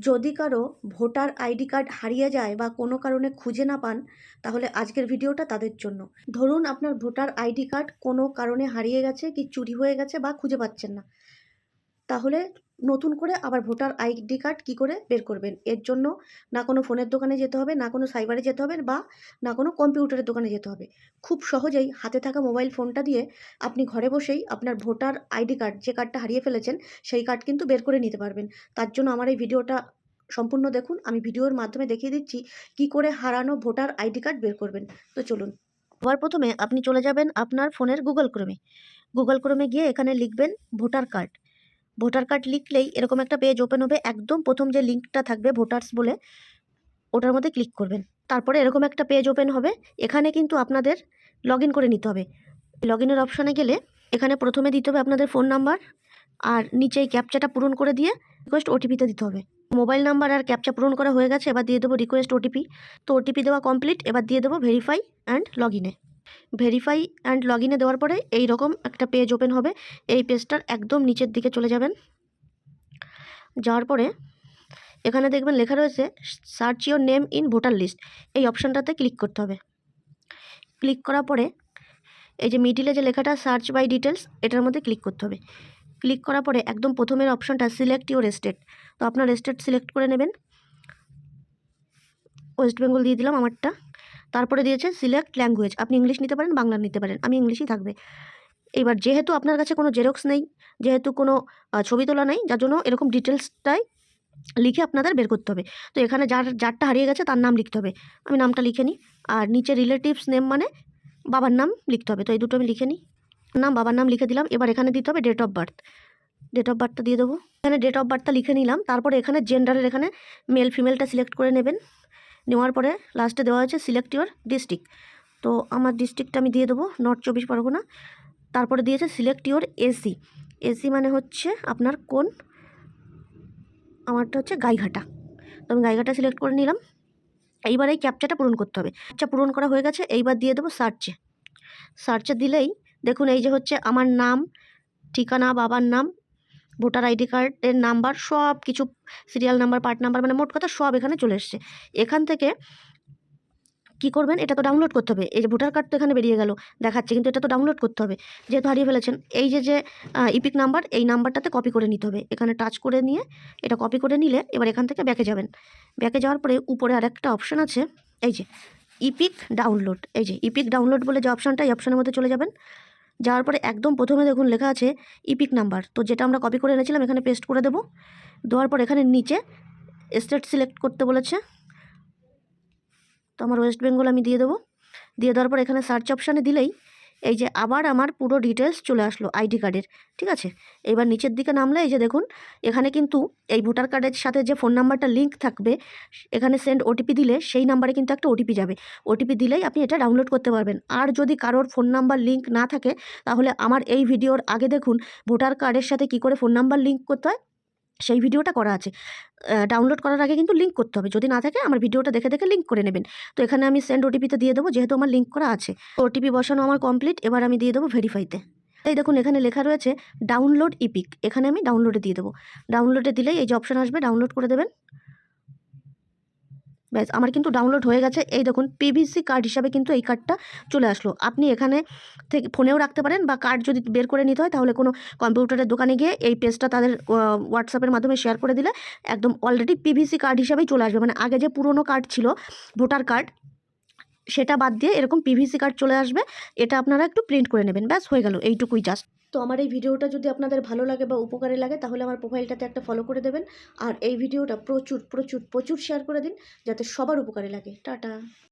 যদি কারও voter ID card হারিয়ে যায় বা কোনো কারণে খুঁজে না পান, তাহলে আজকের ভিডিওটা তাদের জন্য। ধরুন আপনার ভোটার আইডি কার্ড কোনো কারণে হারিয়ে গেছে, কি চুরি হয়ে গেছে বা খুঁজে পাচ্ছেন না। তাহলে নতুন করে আবার ভোটার আইডি কার্ড কী করে বের করবেন? এর জন্য না কোনো ফোনের দোকানে যেতে হবে, না কোনো সাইবারে যেতে হবে বা না কোনো কম্পিউটারের দোকানে যেতে হবে। খুব সহজেই হাতে থাকা মোবাইল ফোনটা দিয়ে আপনি ঘরে বসেই আপনার ভোটার আইডি কার্ড যে কার্ডটা হারিয়ে ফেলেছেন, সেই কার্ড কিন্তু বের করে নিতে পারবেন। তার জন্য আমার এই ভিডিওটা সম্পূর্ণ দেখুন। আমি ভিডিওর মাধ্যমে দেখিয়ে দিচ্ছি কি করে হারানো ভোটার আইডি কার্ড বের করবেন। তো চলুন। সবার প্রথমে আপনি চলে যাবেন আপনার ফোনের গুগল ক্রোমে। গুগল ক্রোমে গিয়ে এখানে লিখবেন ভোটার কার্ড। ভোটার কার্ড লিখলেই এরকম একটা পেজ ওপেন হবে, একদম প্রথম যে লিঙ্কটা থাকবে ভোটার্স বলে, ওটার মধ্যে ক্লিক করবেন। তারপরে এরকম একটা পেজ ওপেন হবে, এখানে কিন্তু আপনাদের লগ করে নিতে হবে। লগ ইনের অপশানে গেলে এখানে প্রথমে দিতে হবে আপনাদের ফোন নাম্বার আর নিচে ক্যাপচাটা পূরণ করে দিয়ে রিকোয়েস্ট ওটিপিতে দিতে হবে। মোবাইল নাম্বার আর ক্যাপচা পূরণ করা হয়ে গেছে, এবার দিয়ে দেবো রিকোয়েস্ট ওটিপি তো ওটিপি দেওয়া কমপ্লিট এবার দিয়ে দেবো ভেরিফাই অ্যান্ড লগ ইনে ভেরিফাই অ্যান্ড লগ ইনে দেওয়ার পরে এই রকম একটা পেজ ওপেন হবে। এই পেজটার একদম নিচের দিকে চলে যাবেন। যাওয়ার পরে এখানে দেখবেন লেখা রয়েছে search your name in voter list এই অপশানটাতে ক্লিক করতে হবে। ক্লিক করার পরে এই যে মিডিলে যে লেখাটা সার্চ বাই ডিটেলস এটার মধ্যে ক্লিক করতে হবে। ক্লিক করার পরে একদম প্রথমের অপশানটা সিলেক্ট ইউর স্টেট তো আপনার স্টেট সিলেক্ট করে নেবেন। ওয়েস্ট বেঙ্গল দিয়ে দিলাম আমারটা। তারপরে দিয়েছে সিলেক্ট ল্যাঙ্গুয়েজ আপনি ইংলিশ নিতে পারেন, বাংলা নিতে পারেন। আমি ইংলিশই থাকবে। এবার যেহেতু আপনার কাছে কোনো জেরক্স নেই, যেহেতু কোনো ছবি তোলা নেই, যার জন্য এরকম ডিটেলসটাই লিখে আপনাদের বের করতে হবে। তো এখানে যার, যারটা হারিয়ে গেছে তার নাম লিখতে হবে। আমি নামটা লিখে নিই। আর নিচে রিলেটিভস নেম মানে বাবার নাম লিখতে হবে। তো এই দুটো আমি লিখে নিই। নাম, বাবার নাম লিখে দিলাম। এবার এখানে দিতে হবে date of birth date of বার্থটা দিয়ে দেবো। এখানে ডেট অফ বার্থটা লিখে নিলাম। তারপরে এখানে জেন্ডারের এখানে মেল ফিমেলটা সিলেক্ট করে নেবেন। নেওয়ার পরে লাস্টে দেওয়া হয়েছে সিলেক্ট ইউর ডিস্ট্রিক্ট তো আমার ডিস্ট্রিক্টটা আমি দিয়ে দেবো নর্থ চব্বিশ পরগনা। তারপরে দিয়েছে সিলেক্ট ইউর এসি এসি মানে হচ্ছে আপনার কোন? আমারটা হচ্ছে গাইঘাটা। তো আমি গাইঘাটা সিলেক্ট করে নিলাম। এইবার এই ক্যাপচাটা পূরণ করতে হবে। ক্যাপচা পূরণ করা হয়ে গেছে, এইবার দিয়ে দেবো সার্চে সার্চে দিলেই দেখুন এই যে হচ্ছে আমার নাম, ঠিকানা, বাবার নাম ভোটার আইডি কার্ডের নাম্বার, সব কিছু, সিরিয়াল নাম্বার, পার্ট নাম্বার মানে মোট কথা সব এখানে চলে এসছে। এখান থেকে কি করবেন? এটা তো ডাউনলোড করতে হবে। এই যে ভোটার কার্ড তো এখানে বেরিয়ে গেল, দেখাচ্ছে, কিন্তু এটা তো ডাউনলোড করতে হবে। যেহেতু হারিয়ে ফেলেছেন, এই যে যে ইপিক নাম্বার এই নাম্বারটাতে কপি করে নিতে হবে। এখানে টাচ করে নিয়ে, এটা কপি করে নিলে এবার এখান থেকে ব্যাকে যাবেন। ব্যাকে যাওয়ার পরে উপরে আরেকটা অপশান আছে, এই যে ইপিক ডাউনলোড এই যে ইপিক ডাউনলোড বলে যে অপশানটা এই অপশানের মধ্যে চলে যাবেন। যাওয়ার পরে একদম প্রথমে দেখুন লেখা আছে ইপিক নাম্বার তো যেটা আমরা কপি করে এনেছিলাম, এখানে পেস্ট করে দেবো। দেওয়ার পর এখানে নিচে স্টেট সিলেক্ট করতে বলেছে। তো আমার ওয়েস্ট বেঙ্গল আমি দিয়ে দেবো। দিয়ে দেওয়ার পর এখানে সার্চ অপশানে দিলেই এই যে আবার আমার পুরো ডিটেলস চলে আসলো আইডি কার্ডের ঠিক আছে? এবার নিচের দিকে নামলে এই যে দেখুন, এখানে কিন্তু এই ভোটার কার্ডের সাথে যে ফোন নাম্বারটা লিঙ্ক থাকবে, এখানে সেন্ড ওটিপি দিলে সেই নাম্বারে কিন্তু একটা ওটিপি যাবে। ওটিপি দিলেই আপনি এটা ডাউনলোড করতে পারবেন। আর যদি কারোর ফোন নাম্বার লিঙ্ক না থাকে, তাহলে আমার এই ভিডিওর আগে দেখুন ভোটার কার্ডের সাথে কি করে ফোন নাম্বার লিঙ্ক করতে হয়? সেই ভিডিওটা করা আছে। ডাউনলোড করার আগে কিন্তু লিঙ্ক করতে হবে। যদি না থাকে, আমার ভিডিওটা দেখে দেখে লিঙ্ক করে নেবেন। তো এখানে আমি সেন্ড ওটিপিতে দিয়ে দেবো, যেহেতু আমার লিঙ্ক করা আছে। ওটিপি বসানো আমার কমপ্লিট এবার আমি দিয়ে দেবো ভেরিফাইতে তাই দেখুন, এখানে লেখা রয়েছে ডাউনলোড ইপিক এখানে আমি ডাউনলোডে দিয়ে দেবো। ডাউনলোডে দিলেই এই যে অপশান আসবে ডাউনলোড করে দেবেন। ব্যাস, আমার কিন্তু ডাউনলোড হয়ে গেছে। এই দেখুন পিভিসি কার্ড হিসাবে কিন্তু এই কার্ডটা চলে আসলো। আপনি এখানে থেকে ফোনেও রাখতে পারেন বা কার্ড যদি বের করে নিতে হয়, তাহলে কোনো কম্পিউটারের দোকানে গিয়ে এই পেজটা তাদের হোয়াটসঅ্যাপের মাধ্যমে শেয়ার করে দিলে একদম অলরেডি পিভিসি কার্ড হিসাবেই চলে আসবে। মানে আগে যে পুরনো কার্ড ছিল ভোটার কার্ড সেটা বাদ দিয়ে এরকম পিভিসি কার্ড চলে আসবে। এটা আপনারা একটু প্রিন্ট করে নেবেন। ব্যাস, হয়ে গেল। এইটুকুই জাস্ট তো আমার এই ভিডিওটা যদি আপনাদের ভালো লাগে বা উপকারে লাগে, তাহলে আমার প্রোফাইলটাতে একটা ফলো করে দেবেন। আর এই ভিডিওটা প্রচুর প্রচুর প্রচুর শেয়ার করে দিন, যাতে সবার উপকারে লাগে। টাটা!